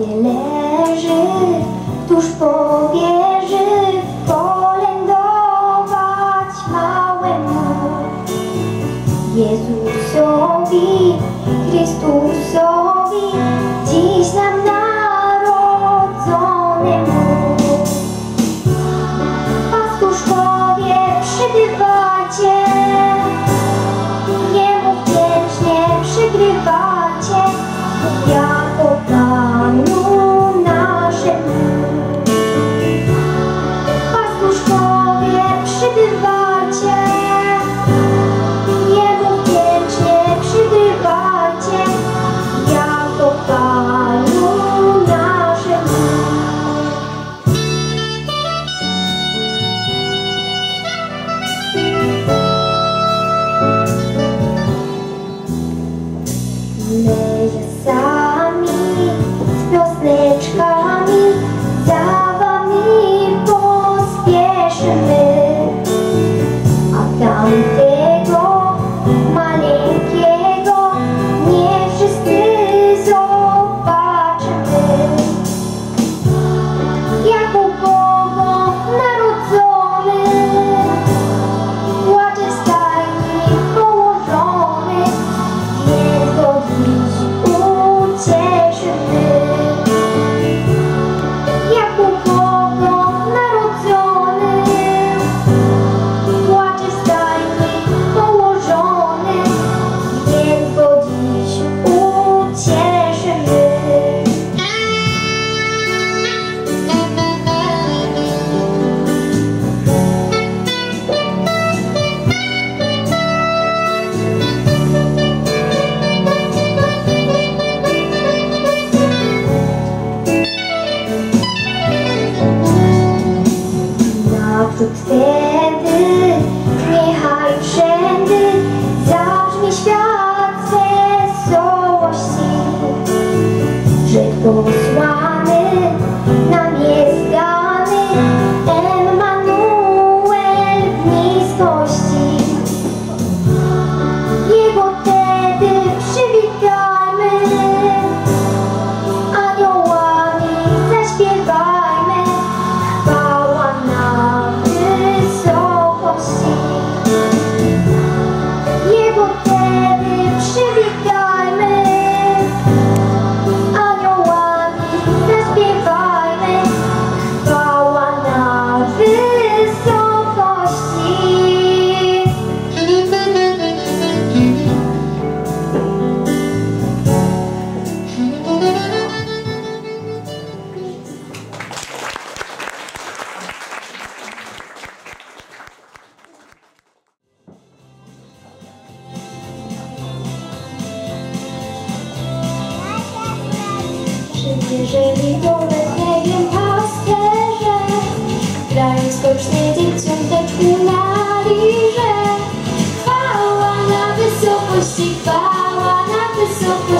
grobie leży, tuż po wieży polędować małemu Jezusowi, Chrystusowi, dziś nam narodzonemu. Pastuszkowie, przybywacie Thank you.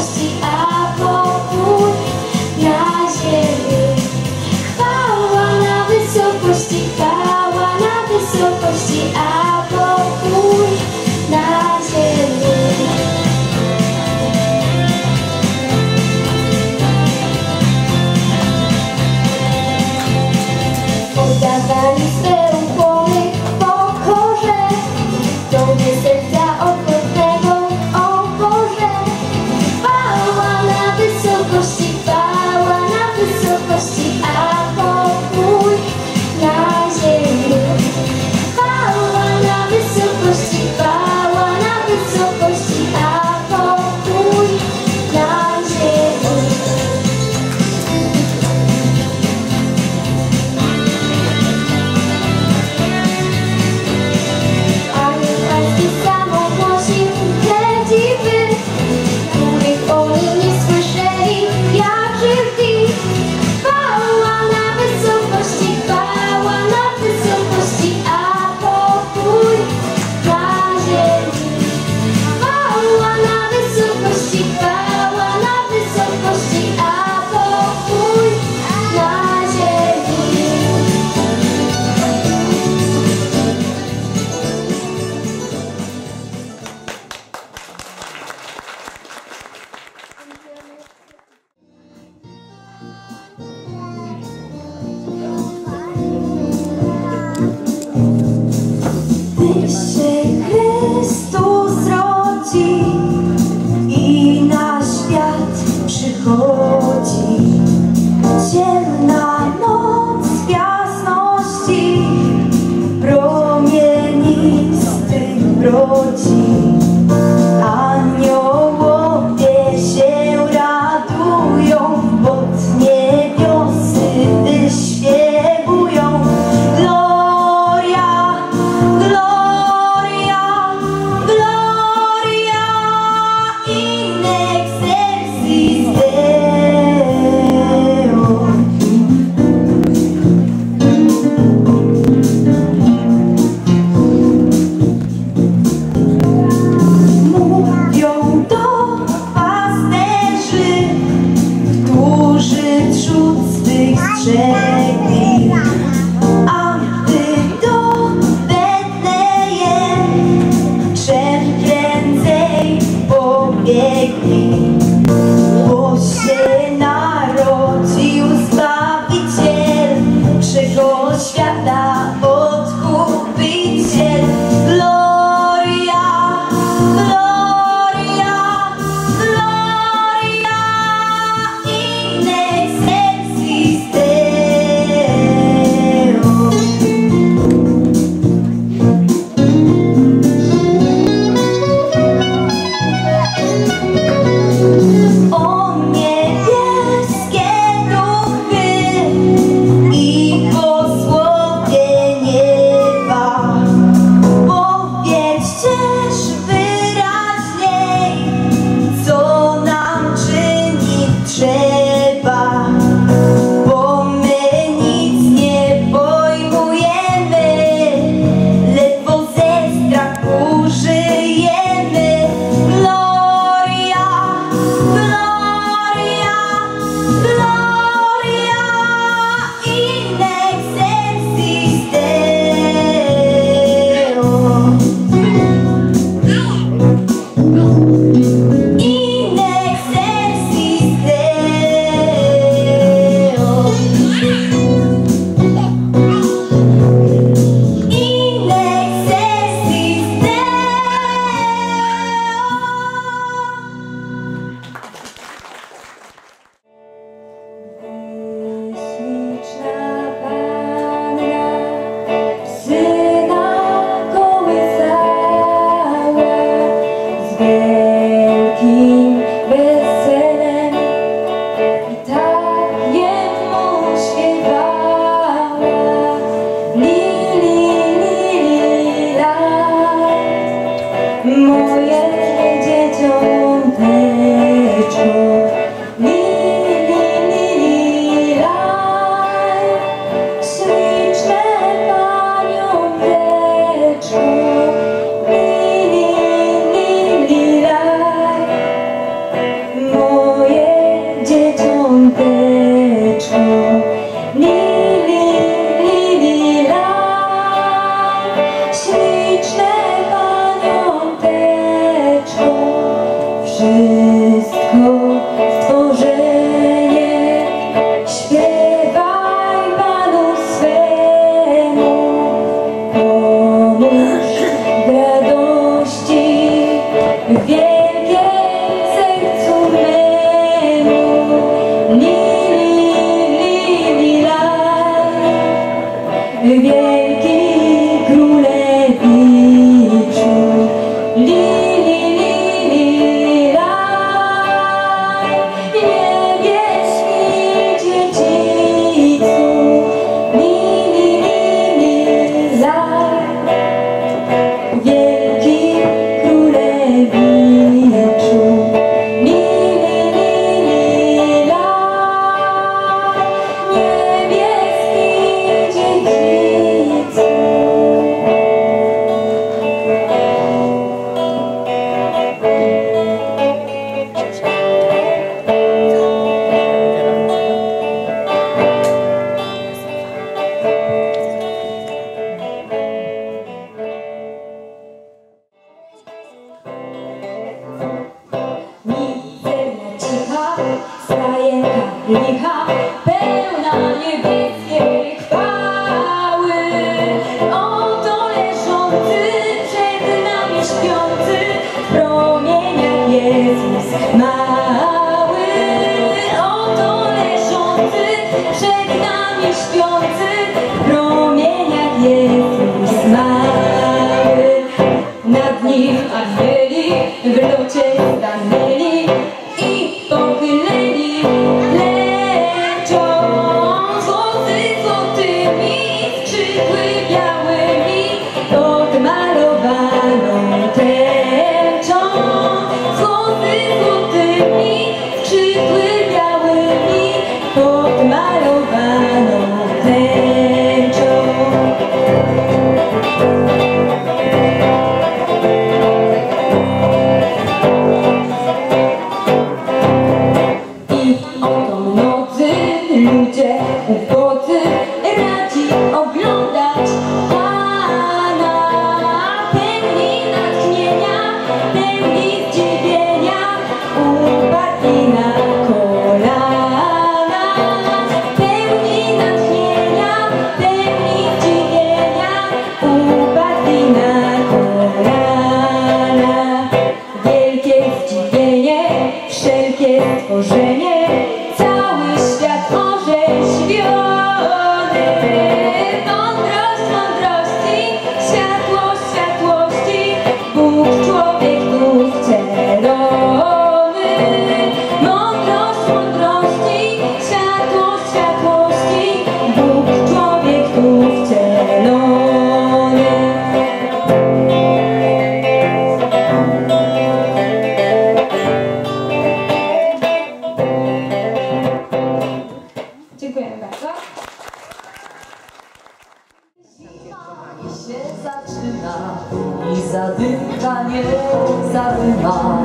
zadyma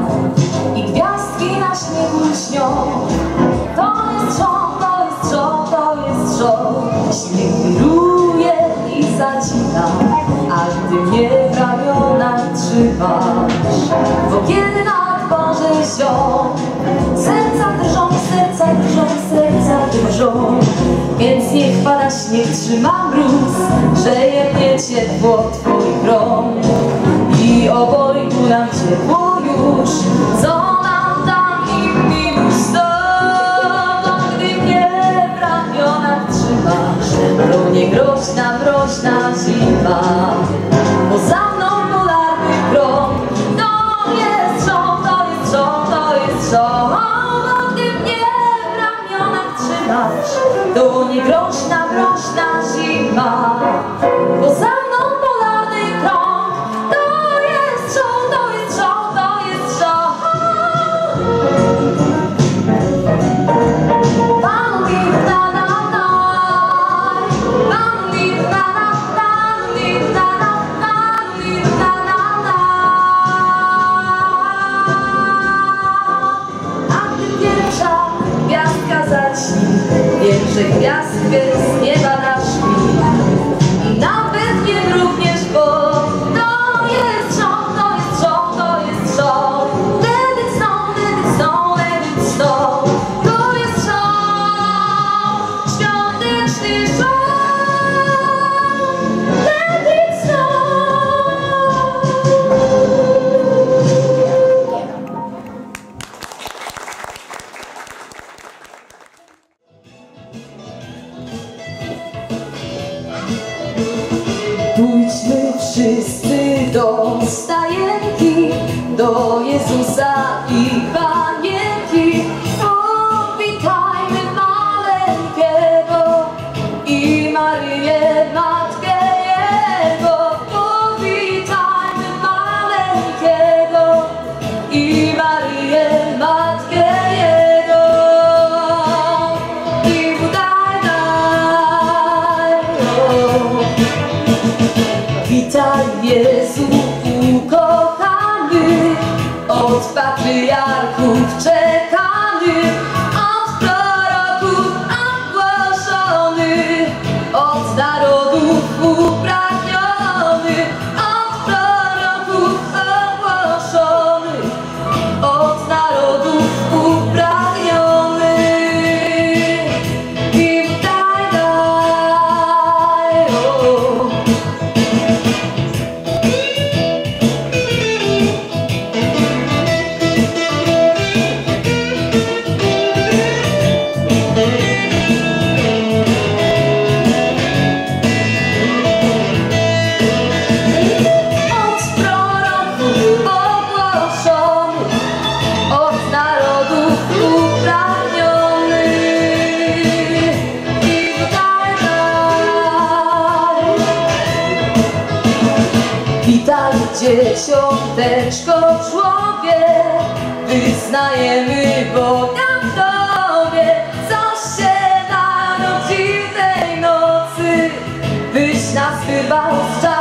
I gwiazdki na śniegu lśnią. To jest trzon, to jest trzon, to jest trzon Śnieg wiruje i zacina A gdy mnie w ramionach trzymasz Bo kiedy na twarzy Serca drżą, serca drżą, serca drżą. Więc niech pada śnieg, trzyma mróz Że je mnie ciepło I oboje nam ciepło już, co nam tam inni stoją, gdy mnie w ramionach trzymasz, równie groźna, mroźna zima. basketball star.